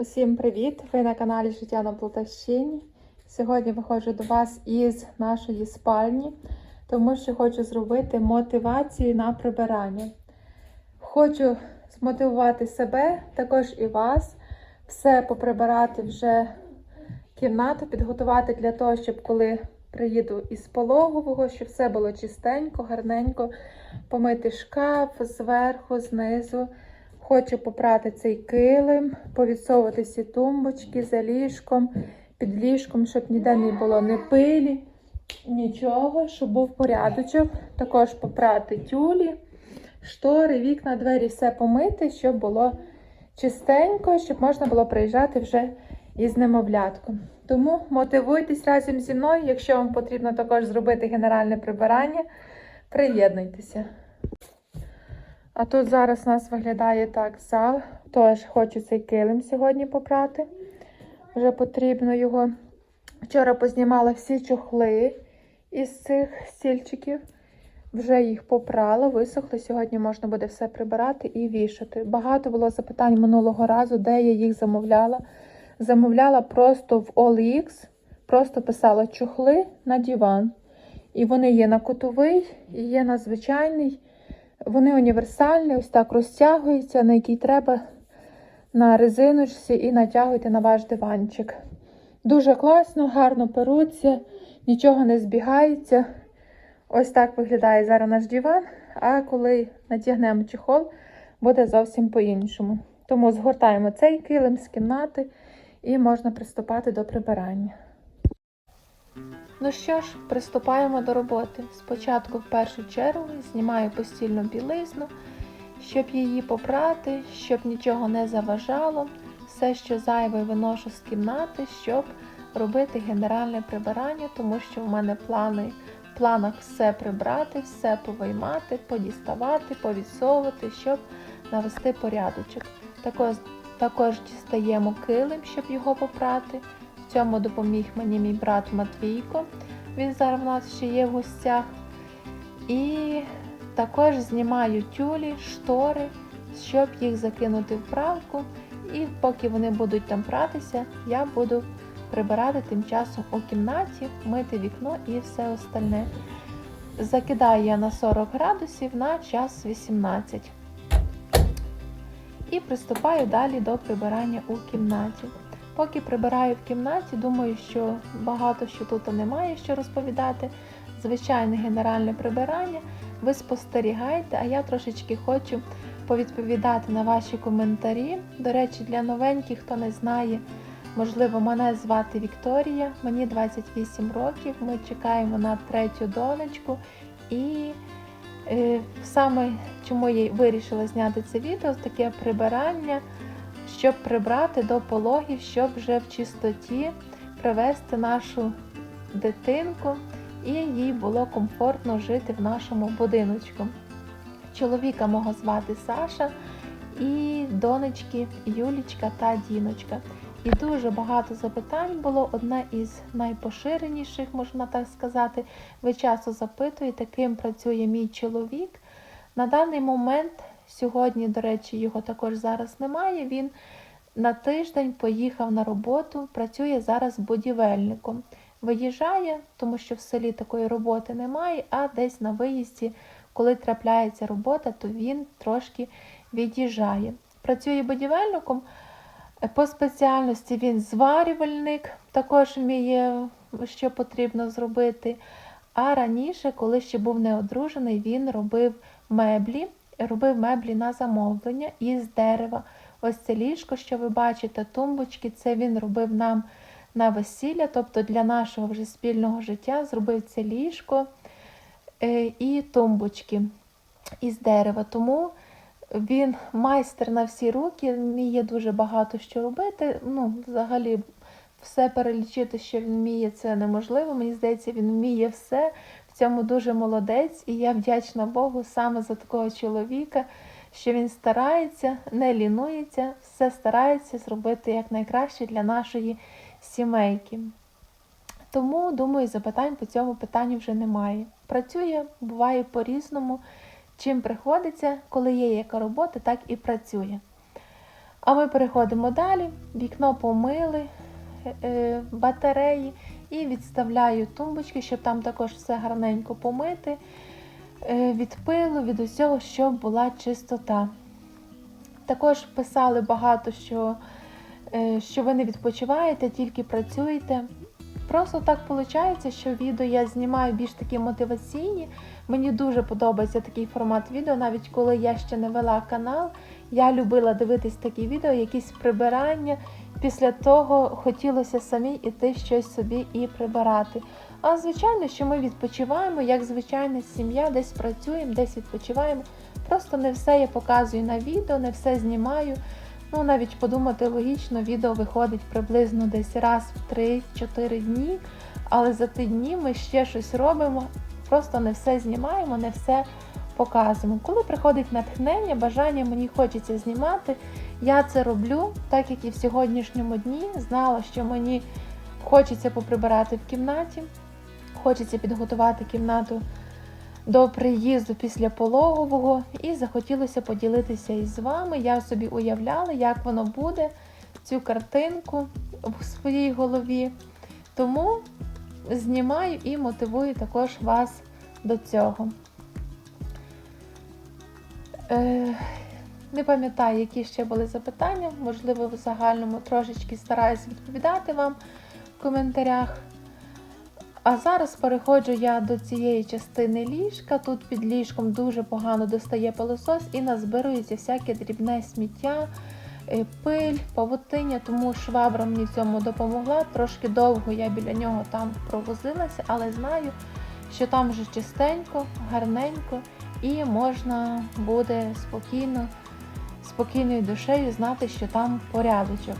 Усім привіт! Ви на каналі Життя на Полтавщині. Сьогодні виходжу до вас із нашої спальні, тому що хочу зробити мотивацію на прибирання. Хочу змотивувати себе, також і вас, все поприбирати вже кімнату, підготувати для того, щоб коли приїду із пологового, щоб все було чистенько, гарненько, помити шкаф зверху, знизу. Хочу попрати цей килим, повідсовувати всі тумбочки за ліжком, під ліжком, щоб ніде не було ні пилі, нічого, щоб був порядочок. Також попрати тюлі, штори, вікна, двері, все помити, щоб було чистенько, щоб можна було приїжджати вже із немовлятком. Тому мотивуйтесь разом зі мною, якщо вам потрібно також зробити генеральне прибирання, приєднуйтеся. А тут зараз у нас виглядає так зал. Тож хочу цей килим сьогодні попрати. Вже потрібно його. Вчора познімала всі чохли із цих стільчиків. Вже їх попрала, висохли. Сьогодні можна буде все прибирати і вішати. Багато було запитань минулого разу, де я їх замовляла. Замовляла просто в OLX, просто писала чохли на диван. І вони є на кутовий, і є на звичайний. Вони універсальні, ось так розтягуються, на який треба на резиночці і натягуйте на ваш диванчик. Дуже класно, гарно перуться, нічого не збігається. Ось так виглядає зараз наш диван, а коли натягнемо чехол, буде зовсім по-іншому. Тому згортаємо цей килим з кімнати і можна приступати до прибирання. Ну що ж, приступаємо до роботи. Спочатку, в першу чергу, знімаю постільну білизну, щоб її попрати, щоб нічого не заважало. Все, що зайве, виношу з кімнати, щоб робити генеральне прибирання, тому що в мене плани, в планах все прибрати, все повиймати, подіставати, повідсовувати, щоб навести порядочок. Також, також дістаємо килим, щоб його попрати. Цьому допоміг мені мій брат Матвійко. Він зараз в нас ще є в гостях. І також знімаю тюлі, штори, щоб їх закинути в правку. І поки вони будуть там пратися, я буду прибирати тим часом у кімнаті, мити вікно і все остальне. Закидаю я на 40 градусів на час 18. І приступаю далі до прибирання у кімнаті. Поки прибираю в кімнаті, думаю, що багато що тут немає що розповідати. Звичайне генеральне прибирання. Ви спостерігаєте, а я трошечки хочу повідповідати на ваші коментарі. До речі, для новеньких, хто не знає, можливо, мене звати Вікторія, мені 28 років. Ми чекаємо на третю донечку. І е, саме чому я вирішила зняти це відео, таке прибирання щоб прибрати до пологів, щоб вже в чистоті привести нашу дитинку і їй було комфортно жити в нашому будиночку. Чоловіка мого звати Саша і донечки Юлічка та Діночка. І дуже багато запитань було. Одне із найпоширеніших, можна так сказати. Ви часто запитуєте, ким працює мій чоловік. На даний момент Сьогодні, до речі, його також зараз немає. Він на тиждень поїхав на роботу, працює зараз будівельником. Виїжджає, тому що в селі такої роботи немає, а десь на виїзді, коли трапляється робота, то він трошки від'їжджає. Працює будівельником. По спеціальності він зварювальник, також вміє, що потрібно зробити. А раніше, коли ще був неодружений, він робив меблі робив меблі на замовлення із дерева. Ось це ліжко, що ви бачите, тумбочки, це він робив нам на весілля, тобто для нашого вже спільного життя зробив це ліжко е, і тумбочки із дерева. Тому він майстер на всі руки, вміє дуже багато що робити. Ну, Взагалі, все перелічити, що він вміє, це неможливо. Мені здається, він вміє все цьому дуже молодець, і я вдячна Богу саме за такого чоловіка, що він старається, не лінується, все старається зробити якнайкраще для нашої сімейки. Тому, думаю, запитань по цьому питанню вже немає. Працює, буває по-різному. Чим приходиться, коли є яка робота, так і працює. А ми переходимо далі. Вікно помили, батареї і відставляю тумбочки, щоб там також все гарненько помити. е, Від пилу, від усього, щоб була чистота. Також писали багато, що, е, що ви не відпочиваєте, тільки працюєте. Просто так виходить, що відео я знімаю більш такі мотиваційні. Мені дуже подобається такий формат відео, навіть коли я ще не вела канал. Я любила дивитись такі відео, якісь прибирання. Після того хотілося самі іти щось собі і прибирати. А звичайно, що ми відпочиваємо, як звичайна сім'я, десь працюємо, десь відпочиваємо. Просто не все я показую на відео, не все знімаю. Ну, навіть подумати логічно, відео виходить приблизно десь раз в 3-4 дні, але за ті дні ми ще щось робимо, просто не все знімаємо, не все показуємо. Коли приходить натхнення, бажання мені хочеться знімати, я це роблю, так як і в сьогоднішньому дні знала, що мені хочеться поприбирати в кімнаті, хочеться підготувати кімнату до приїзду після пологового і захотілося поділитися із вами. Я собі уявляла, як воно буде, цю картинку в своїй голові. Тому знімаю і мотивую також вас до цього. Е, не пам'ятаю, які ще були запитання. Можливо, в загальному трошечки стараюсь відповідати вам в коментарях. А зараз переходжу я до цієї частини ліжка. Тут під ліжком дуже погано достає пилосос і назбирується всяке дрібне сміття, е, пиль, павутиння, тому швабра мені в цьому допомогла. Трошки довго я біля нього там провозилася, але знаю, що там вже чистенько, гарненько і можна буде спокійно, спокійною душею знати, що там порядочок.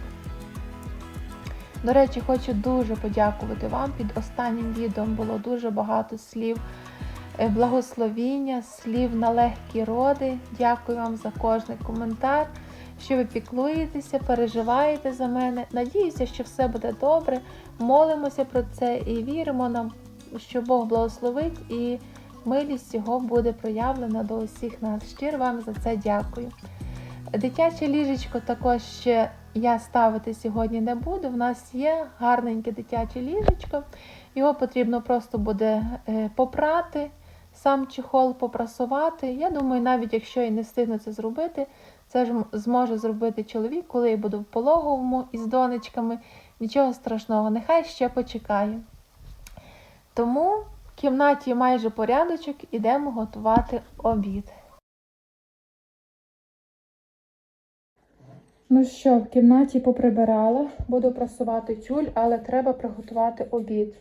До речі, хочу дуже подякувати вам. Під останнім відео було дуже багато слів е, благословіння, слів на легкі роди. Дякую вам за кожний коментар, що ви піклуєтеся, переживаєте за мене. Надіюся, що все буде добре. Молимося про це і віримо нам, що Бог благословить і милість його буде проявлена до усіх нас. Щиро вам за це дякую. Дитяче ліжечко також ще я ставити сьогодні не буду. В нас є гарненьке дитяче ліжечко. Його потрібно просто буде е, попрати, сам чехол попрасувати. Я думаю, навіть якщо і не встигну це зробити, це ж зможе зробити чоловік, коли я буду в пологовому із донечками. Нічого страшного, нехай ще почекає. Тому в кімнаті майже порядочок, ідемо готувати обід. Ну що, в кімнаті поприбирала, буду прасувати тюль, але треба приготувати обід.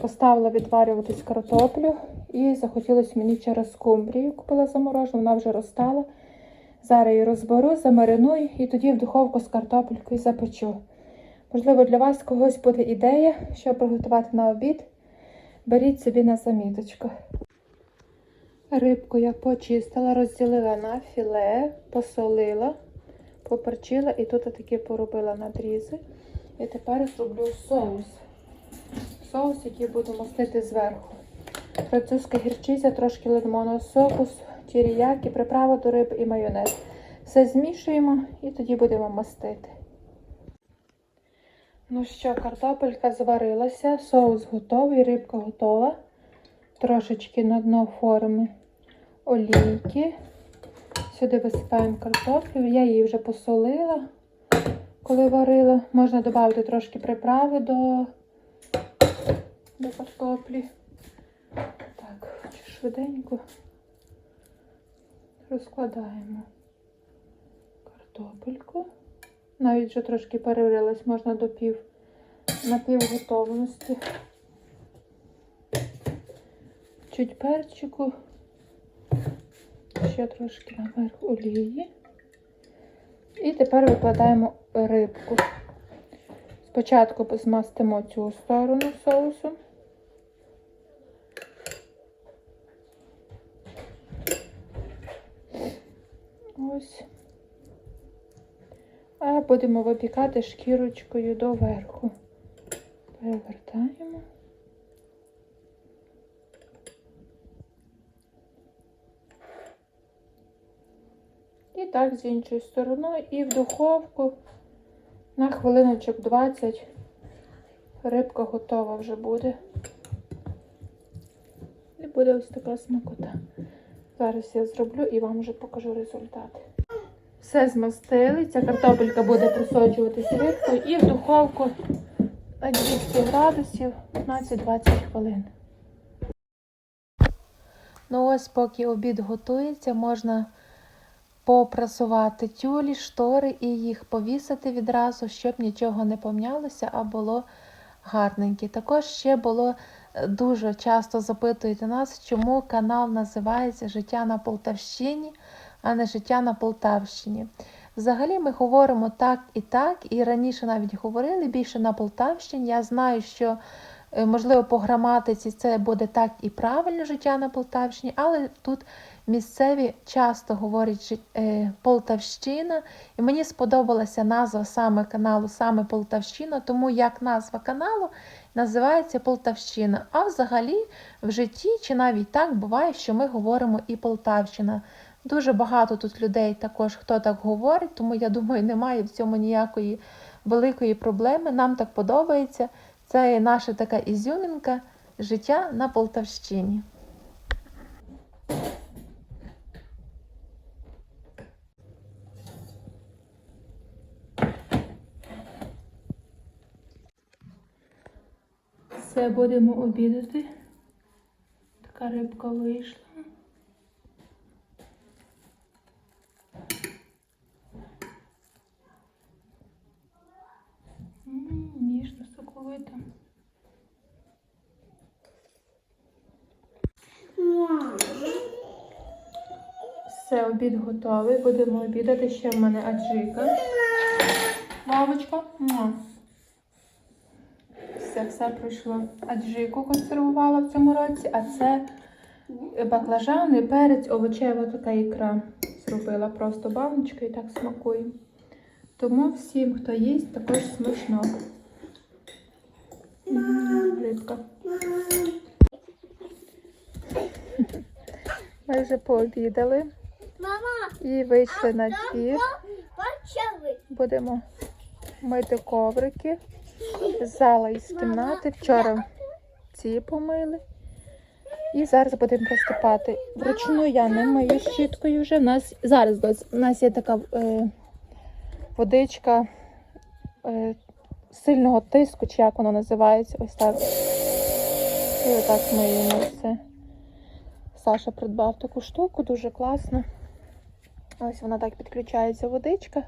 Поставила відварюватись картоплю і захотілося мені через скумбрію. Купила заморожену, вона вже розтала. Зараз її розберу, замариную і тоді в духовку з картопелькою запечу. Можливо, для вас когось буде ідея, що приготувати на обід. Беріть собі на заміточку. Рибку я почистила, розділила на філе, посолила поперчила і тут таки поробила надрізи. І тепер зроблю соус. Соус, який буду мастити зверху. Французька гірчиця, трошки лимонного соку, тіріякі, приправа до риби і майонез. Все змішуємо і тоді будемо мастити. Ну що, картопелька зварилася, соус готовий, рибка готова. Трошечки на дно форми олійки. Сюди висипаємо картоплю. Я її вже посолила, коли варила. Можна додати трошки приправи до до картоплі. Так, швиденько розкладаємо картопельку. Навіть вже трошки переварилась, можна до пів на пів готовності. Чуть перчику. Ще трошки наверх олії. І тепер викладаємо рибку. Спочатку змастимо цю сторону соусу. Ось. А будемо випікати шкірочкою доверху. Перевертаємо. І так з іншою стороною і в духовку на хвилиночок 20 рибка готова вже буде. І буде ось така смакота. Зараз я зроблю і вам вже покажу результат. Все змастили. Ця картопелька буде просочуватися рибкою і в духовку на 200 градусів 15-20 хвилин. Ну ось, поки обід готується, можна попрасувати тюлі, штори і їх повісити відразу, щоб нічого не помнялося, а було гарненьке. Також ще було е, дуже часто запитуєте нас, чому канал називається Життя на Полтавщині, а не Життя на Полтавщині. Взагалі ми говоримо так і так, і раніше навіть говорили більше на Полтавщині. Я знаю, що е, можливо по граматиці це буде так і правильно життя на Полтавщині, але тут місцеві часто говорять е, Полтавщина, і мені сподобалася назва саме каналу, саме Полтавщина, тому як назва каналу називається Полтавщина. А взагалі в житті чи навіть так буває, що ми говоримо і Полтавщина. Дуже багато тут людей також, хто так говорить, тому я думаю, немає в цьому ніякої великої проблеми. Нам так подобається. Це наша така ізюмінка життя на Полтавщині. Все, будемо обідати. Така рибка вийшла. Обід готовий. Будемо обідати. Ще в мене аджика. Бабочка. Все, все пройшло. Аджику консервувала в цьому році, а це баклажани, перець, овочева така ікра. Зробила просто баночку і так смакує. Тому всім, хто їсть, також смачно. Рибка. Ми вже пообідали і вийшли на двір. Будемо мити коврики. Зала із кімнати. Вчора ці помили. І зараз будемо приступати. Вручну я не мию щіткою вже. У нас зараз у нас є така е, водичка е, сильного тиску, чи як воно називається. Ось так. І отак миємо все. Саша придбав таку штуку, дуже класно. Ось вона так підключається водичка.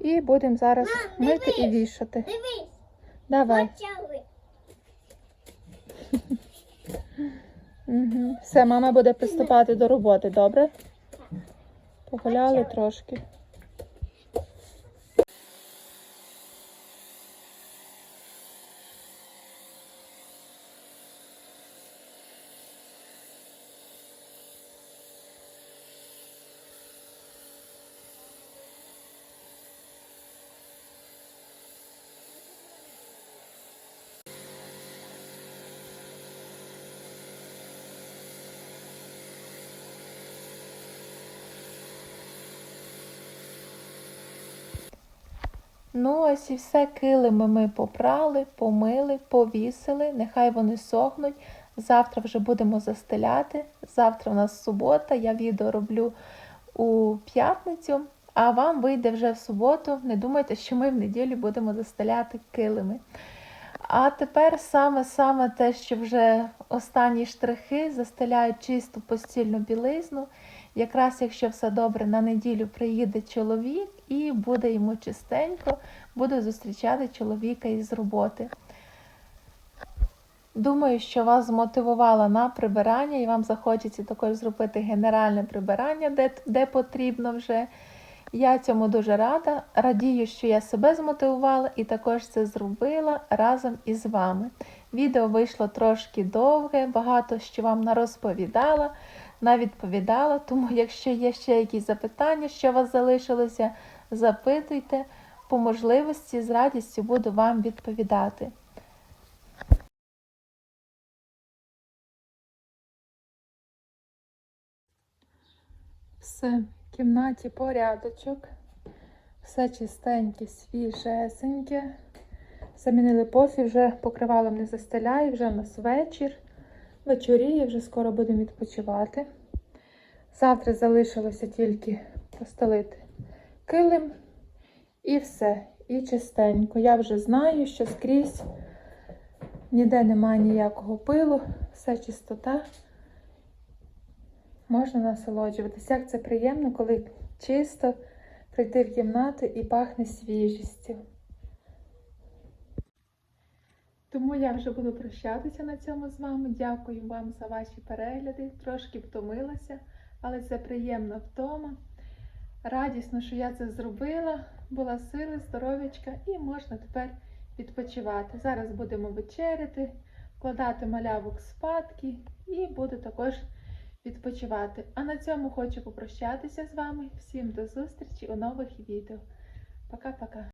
І будемо зараз мити і вішати. Дивись, Давай. почали. Угу. Все, мама буде приступати до роботи, добре? Погуляли трошки. Ну, ось і все килими ми попрали, помили, повісили. Нехай вони сохнуть. Завтра вже будемо застеляти. Завтра у нас субота, я відео роблю у п'ятницю, а вам вийде вже в суботу. Не думайте, що ми в неділю будемо застеляти килими. А тепер саме-саме те, що вже останні штрихи застеляють чисту постільну білизну. Якраз якщо все добре, на неділю приїде чоловік і буде йому чистенько, буде зустрічати чоловіка із роботи. Думаю, що вас змотивувала на прибирання, і вам захочеться також зробити генеральне прибирання, де, де потрібно вже. Я цьому дуже рада. Радію, що я себе змотивувала і також це зробила разом із вами. Відео вийшло трошки довге, багато що вам нарозповідала, навідповідала. Тому, якщо є ще якісь запитання, що у вас залишилося, запитуйте. По можливості з радістю буду вам відповідати. Все, В кімнаті порядочок. Все чистеньке, свіжесеньке. Замінили пофі, вже покривалом не застеляє, вже в нас вечір. Вечоріє, вже скоро будемо відпочивати. Завтра залишилося тільки постелити килим і все. І чистенько. Я вже знаю, що скрізь ніде немає ніякого пилу, все чистота. Можна насолоджуватися. Як це приємно, коли чисто прийти в кімнату і пахне свіжістю. Тому я вже буду прощатися на цьому з вами. Дякую вам за ваші перегляди. Трошки втомилася, але це приємна втома. Радісно, що я це зробила. Була сили, здоров'ячка, і можна тепер відпочивати. Зараз будемо вечеряти, вкладати малявок спадки і буду також відпочивати. А на цьому хочу попрощатися з вами. Всім до зустрічі у нових відео. Пока-пока.